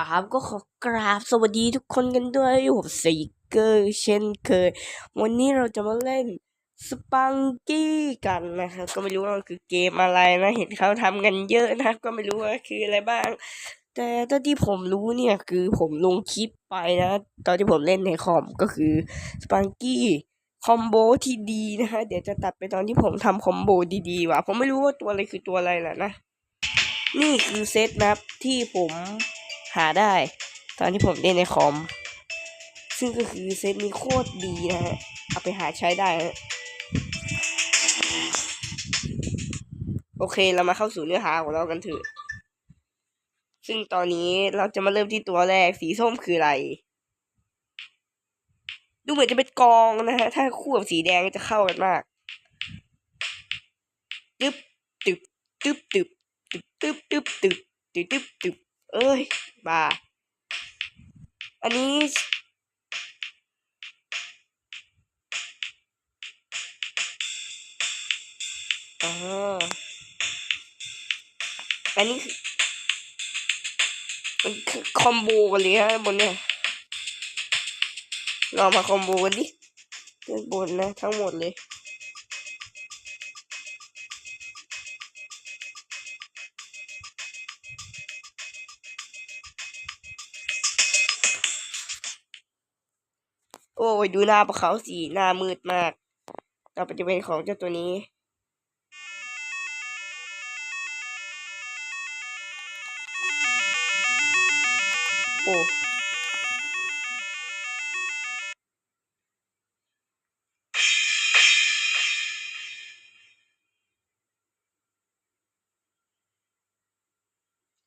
อาร์มก็ขอกราบสวัสดีทุกคนกันด้วยผมซีเกอร์เช่นเคย วันนี้เราจะมาเล่นสปังกี้กันนะครับ ก็ไม่รู้ว่าคือเกมอะไรนะ เห็นเขาทำกันเยอะนะก็ไม่รู้ว่าคืออะไรบ้าง แต่ตอนที่ผมรู้เนี่ยคือผมลงคลิปไปนะ ตอนที่ผมเล่นในคอมก็คือสปังกี้คอมโบที่ดีนะฮะเดี๋ยวจะตัดไปตอนที่ผมทำคอมโบดีๆว่ะผมไม่รู้ว่าตัวอะไรคือตัวอะไรแหละนะ นี่คือเซตนะครับที่ผม หาได้ ตอนที่ผมเล่นในคอม ซึ่งก็คือเซตนี้โคตรดีนะฮะ เอาไปหาใช้ได้นะโอเคเรามาเข้าสู่เนื้อหาของเรากันเถอะ ซึ่งตอนนี้เราจะมาเริ่มที่ตัวแรกสีส้มคืออะไร ดูเหมือนจะเป็นกองนะฮะ ถ้าคู่กับสีแดงจะเข้ากันมากตึ๊บตึ๊บตึ๊บตึ๊บตึ๊บตึ๊บตึ๊บตึ๊บตึ๊บตึ๊บตึ๊บ เอ้ยบ้าอันนี้อออันนี้คือมันคือคอมโบกันเลยฮะบนเนี่ยเรามาคอมโบกันดิบนนะทั้งหมดเลย โอ้ยดูหน้าพวกเขาสิหน้ามืดมากต่อไปจะเป็นของเจ้าตัวนี้โอ้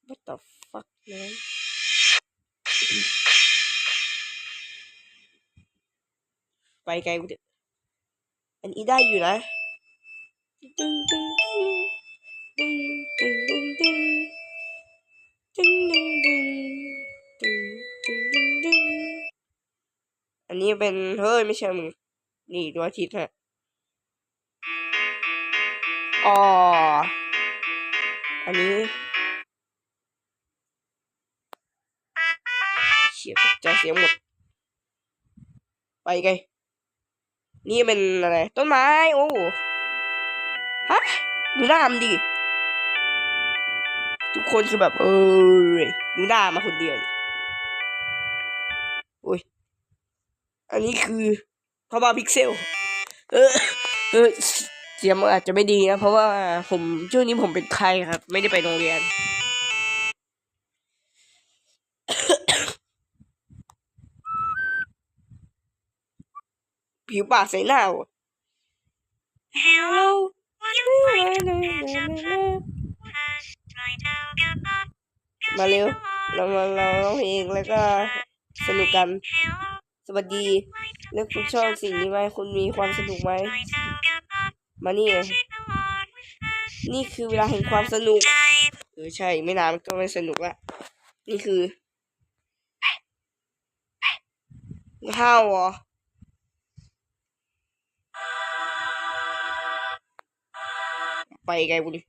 What the fuck man ไปไกลกูเถอะอันนี้ได้อยู่นะตึงตึงตึงตึงตึงตึงตึงตึงตึงตึงตึงตึงตึงอันนี้เป็นเฮ้ยไม่ใช่มึงนี่ดวงอาทิตย์ฮะอ๋ออันนี้เฉียบใจเสียหมดไปไกล นี่เป็นอะไร ต้นไม้ โอ้ฮะดูหน้ามันดิทุกคนคือแบบ เออดูหน้ามาคนเดียวโอ้ยอันนี้คือพม่าพิกเซล เออเออเสียงมันอาจจะไม่ดีนะ เพราะว่าผมช่วงนี้ผมเป็นไข้ครับ ไม่ได้ไปโรงเรียน ผิวปากใส่หน้าว่ะ Hello มาเร็ว เรามาเราร้องเพลงแล้วก็สนุกกัน สวัสดีเลือกคุณชอบสิ่งนี้ไหมคุณมีความสนุกไหม มานี่ยนี่คือเวลาแห่งความสนุก เออใช่ ไม่นานก็ไม่สนุกละ นี่คือข้าวเหรอ ไปไกลบุรี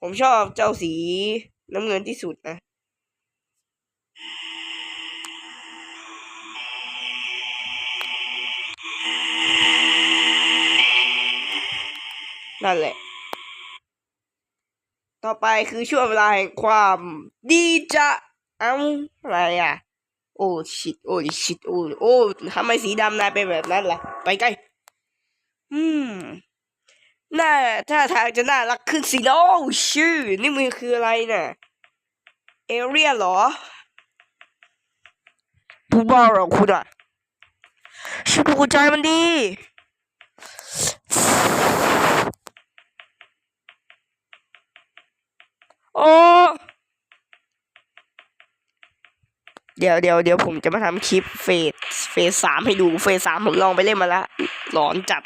ผมชอบเจ้าสีน้ำเงินที่สุดนะ นั่นแหละ ต่อไปคือช่วงเวลาแห่งความดีจะเอาอะไรอะ โอ้ชิตโอ้ชิตโอ้โอ้ทำไมสีดำนายเป็นแบบนั้นล่ะ ไปไกลอืม น่าถ้าทางจะน่ารักขึ้นสินะโอ้ชื่อ นี่มันคืออะไรน่ะ เอเรียเหรอพูดบ้าเหรอคุณอะช่วยดูใจมันดีโอ้เดี๋ยวเดี๋ยวเดี๋ยวผมจะมาทำคลิปเฟสเฟสสามให้ดูเฟสสามผมลองไปเล่นมาละหลอนจัด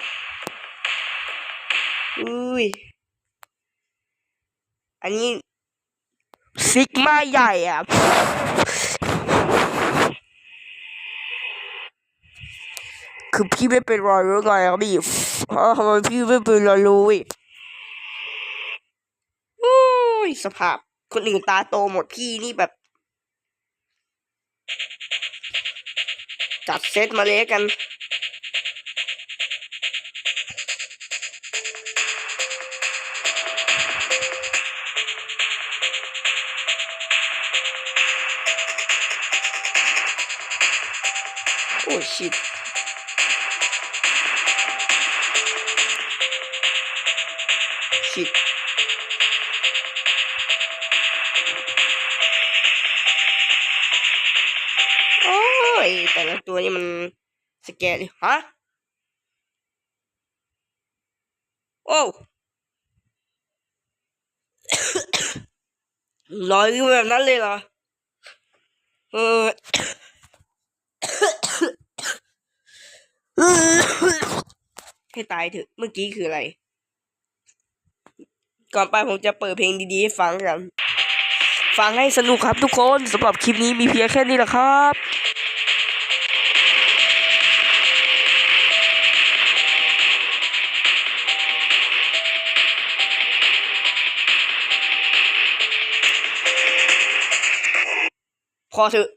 อุ้ย อันนี้ ซิกมาใหญ่อะ คือพี่ไม่เป็นรอยรู้ไงครับพี่ทำไมพี่ไม่เป็นรอยรู้อีกยสภาพ คนอื่นตาโตหมดพี่นี่แบบ จัดเซตมาเลยกัน โอ้ชิตชิตโอ้ย แต่ละตัวนี่มันสแกนเลยฮะ โอ้ลอยขึ้นมาแบบนั้นเลยเหรอ เออ ให้ตายเถอะเมื่อกี้คืออะไร ก่อนไปผมจะเปิดเพลงดีๆให้ฟังกัน ฟังให้สนุกครับทุกคนสำหรับคลิปนี้มีเพียงแค่นี้แหละครับพอเถอะ